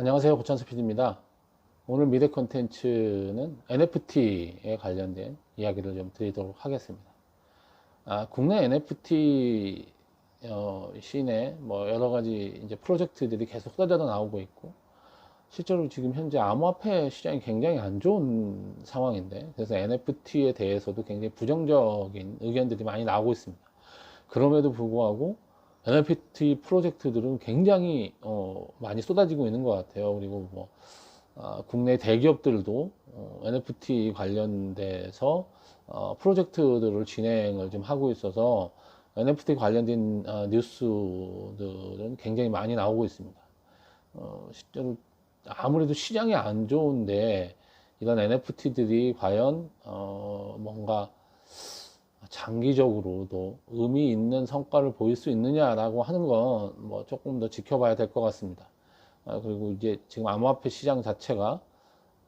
안녕하세요. 고찬수 PD입니다. 오늘 미래 컨텐츠는 NFT에 관련된 이야기를 좀 드리도록 하겠습니다. 아, 국내 NFT 어, 시내 뭐 여러 가지 이제 프로젝트들이 계속 쏟아져 나오고 있고 실제로 지금 현재 암호화폐 시장이 굉장히 안 좋은 상황인데 그래서 NFT에 대해서도 굉장히 부정적인 의견들이 많이 나오고 있습니다. 그럼에도 불구하고 NFT 프로젝트들은 굉장히 어, 많이 쏟아지고 있는 것 같아요. 그리고 뭐 아, 국내 대기업들도 어, NFT 관련돼서 어, 프로젝트들을 진행을 좀 하고 있어서 NFT 관련된 어, 뉴스들은 굉장히 많이 나오고 있습니다. 어, 아무래도 시장이 안 좋은데 이런 NFT들이 과연 어, 뭔가 장기적으로도 의미 있는 성과를 보일 수 있느냐라고 하는 건 뭐 조금 더 지켜봐야 될 것 같습니다. 아, 그리고 이제 지금 암호화폐 시장 자체가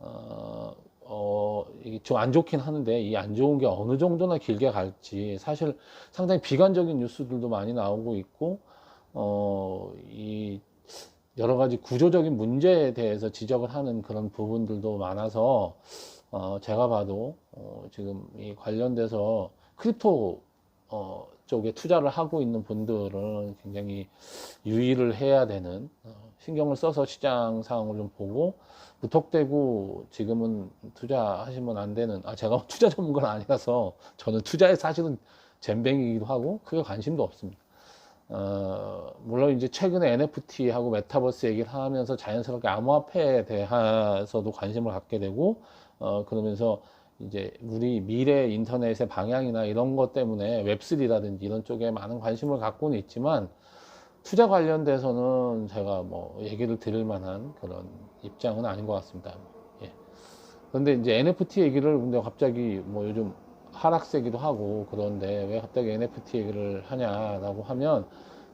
어, 어, 좀 안 좋긴 하는데 이 안 좋은 게 어느 정도나 길게 갈지 사실 상당히 비관적인 뉴스들도 많이 나오고 있고 어, 이 여러 가지 구조적인 문제에 대해서 지적을 하는 그런 부분들도 많아서 어, 제가 봐도 어, 지금 이 관련돼서 크립토 어, 쪽에 투자를 하고 있는 분들은 굉장히 유의를 해야 되는 어, 신경을 써서 시장 상황을 좀 보고 무턱대고 지금은 투자하시면 안 되는 아 제가 투자 전문가는 아니라서 저는 투자에 사실은 잼뱅이기도 하고 크게 관심도 없습니다. 어, 물론 이제 최근에 NFT하고 메타버스 얘기를 하면서 자연스럽게 암호화폐에 대해서도 관심을 갖게 되고 어, 그러면서 이제 우리 미래 인터넷의 방향이나 이런 것 때문에 웹3라든지 이런 쪽에 많은 관심을 갖고는 있지만 투자 관련돼서는 제가 뭐 얘기를 드릴 만한 그런 입장은 아닌 것 같습니다. 예. 그런데 이제 NFT 얘기를 근데 갑자기 뭐 요즘 하락세기도 하고 그런데 왜 갑자기 NFT 얘기를 하냐라고 하면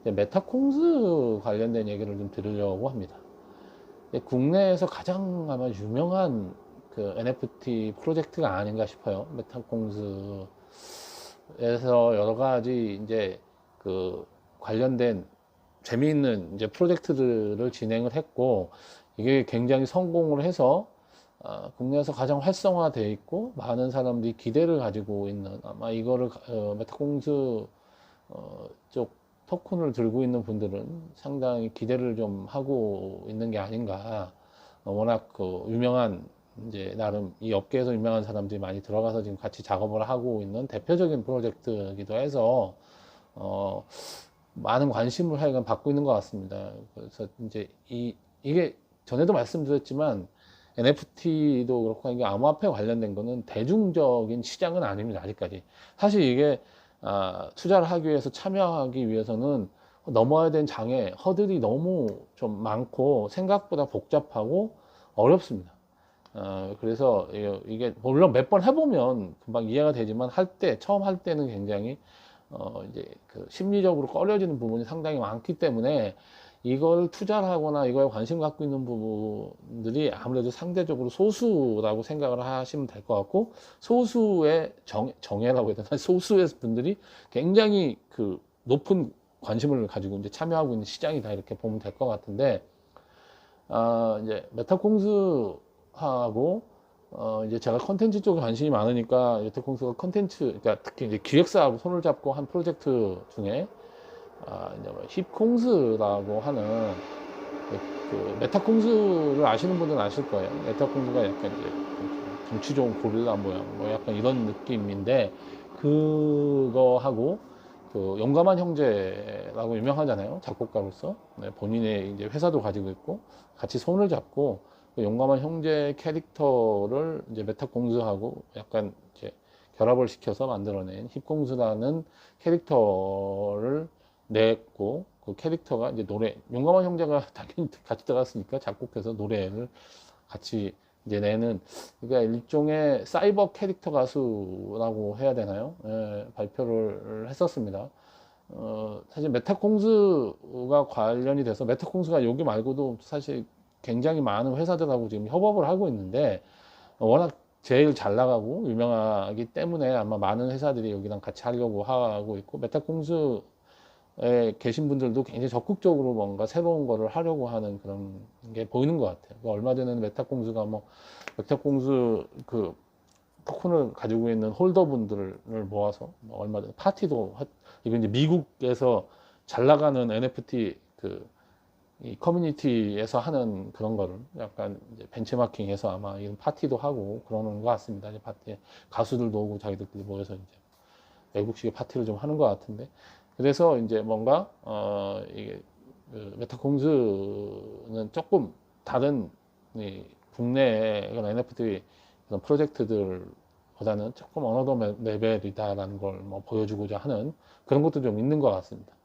메타콩스 관련된 얘기를 좀 들으려고 합니다. 국내에서 가장 아마 유명한 그 NFT 프로젝트가 아닌가 싶어요. 메타콩스에서 여러 가지 이제 그 관련된 재미있는 이제 프로젝트들을 진행을 했고 이게 굉장히 성공을 해서 어, 국내에서 가장 활성화되어 있고 많은 사람들이 기대를 가지고 있는 아마 이거를 어, 메타공스 어, 쪽 토큰을 들고 있는 분들은 상당히 기대를 좀 하고 있는 게 아닌가 어, 워낙 그 유명한 이제 나름 이 업계에서 유명한 사람들이 많이 들어가서 지금 같이 작업을 하고 있는 대표적인 프로젝트이기도 해서 어 많은 관심을 하여간 받고 있는 것 같습니다. 그래서 이제 이 이게 전에도 말씀드렸지만 NFT도 그렇고 이게 암호화폐 관련된 거는 대중적인 시장은 아닙니다. 아직까지. 사실 이게 아, 투자를 하기 위해서 참여하기 위해서는 넘어야 되는 장애, 허들이 너무 좀 많고 생각보다 복잡하고 어렵습니다. 어, 그래서 이게 물론 몇 번 해보면 금방 이해가 되지만 할 때, 처음 할 때는 굉장히 어, 이제 그 심리적으로 꺼려지는 부분이 상당히 많기 때문에 이걸 투자를 하거나 이거에 관심 갖고 있는 부분들이 아무래도 상대적으로 소수라고 생각을 하시면 될 것 같고 소수의 정, 정예라고 해야 되나? 소수의 분들이 굉장히 그 높은 관심을 가지고 이제 참여하고 있는 시장이다 이렇게 보면 될 것 같은데 아 이제 메타콩스 하고 어 이제 제가 컨텐츠 쪽에 관심이 많으니까 메타콩스가 컨텐츠 그러니까 특히 이제 기획사하고 손을 잡고 한 프로젝트 중에 아, 이제 뭐 힙콩스라고 하는 그, 그 메타콩스를 아시는 분들은 아실 거예요. 메타콩스가 약간 이제 덩치 좋은 고릴라 모양, 뭐 약간 이런 느낌인데 그거하고 그 용감한 형제라고 유명하잖아요. 작곡가로서 네, 본인의 이제 회사도 가지고 있고 같이 손을 잡고 그 용감한 형제 캐릭터를 이제 메타콩스하고 약간 이제 결합을 시켜서 만들어낸 힙콩스라는 캐릭터를 냈고 그 캐릭터가 이제 노래 용감한 형제가 당연히 같이 들어갔으니까 작곡해서 노래를 같이 이제 내는 그러니까 일종의 사이버 캐릭터 가수라고 해야 되나요? 예, 발표를 했었습니다. 어, 사실 메타콩스가 관련이 돼서 메타콩스가 여기 말고도 사실 굉장히 많은 회사들하고 지금 협업을 하고 있는데 워낙 제일 잘 나가고 유명하기 때문에 아마 많은 회사들이 여기랑 같이 하려고 하고 있고 메타콩스 계신 분들도 굉장히 적극적으로 뭔가 새로운 거를 하려고 하는 그런 게 보이는 것 같아요. 그 얼마 전에는 메타공수가 뭐 메타공수 그 토큰을 가지고 있는 홀더분들을 모아서 뭐 얼마 전에 파티도 하- 이거 이제 미국에서 잘 나가는 NFT 그 이 커뮤니티에서 하는 그런 거를 약간 벤치마킹해서 아마 이런 파티도 하고 그러는 것 같습니다. 이제 파티에 가수들도 오고 자기들끼리 모여서 이제 외국식의 파티를 좀 하는 것 같은데 그래서 이제 뭔가 어 이게 그 메타공스는 조금 다른 이 국내의 NFT 그런 프로젝트들보다는 조금 어느더 레벨이다라는 걸 뭐 보여주고자 하는 그런 것도 좀 있는 것 같습니다.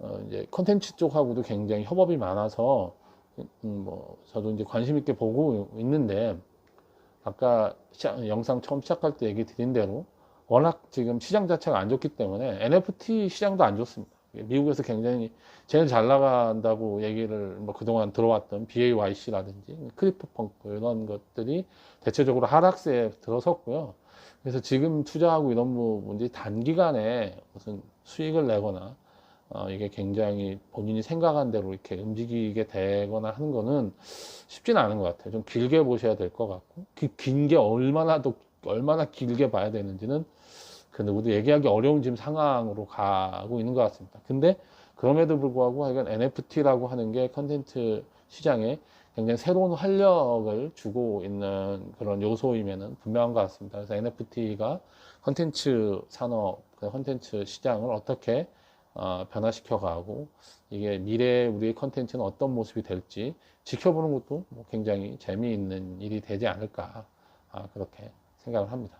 어 이제 컨텐츠 쪽하고도 굉장히 협업이 많아서 음, 뭐 저도 이제 관심 있게 보고 있는데 아까 시작- 영상 처음 시작할 때 얘기 드린 대로 워낙 지금 시장 자체가 안 좋기 때문에 NFT 시장도 안 좋습니다. 미국에서 굉장히 제일 잘 나간다고 얘기를 뭐 그동안 들어왔던 BAYC라든지 크리프펑크 이런 것들이 대체적으로 하락세에 들어섰고요. 그래서 지금 투자하고 이런 부분들이 단기간에 무슨 수익을 내거나 어, 이게 굉장히 본인이 생각한 대로 이렇게 움직이게 되거나 하는 거는 쉽지는 않은 것 같아요. 좀 길게 보셔야 될 것 같고, 그 긴 게 얼마나 더, 얼마나 길게 봐야 되는지는 그 누구도 얘기하기 어려운 지금 상황으로 가고 있는 것 같습니다. 근데 그럼에도 불구하고 하여간 NFT라고 하는 게 컨텐츠 시장에 굉장히 새로운 활력을 주고 있는 그런 요소이면은 분명한 것 같습니다. 그래서 NFT가 컨텐츠 산업, 그 컨텐츠 시장을 어떻게 어, 변화시켜 가고 이게 미래의 우리의 컨텐츠는 어떤 모습이 될지 지켜보는 것도 뭐 굉장히 재미있는 일이 되지 않을까 아, 그렇게 생각을 합니다.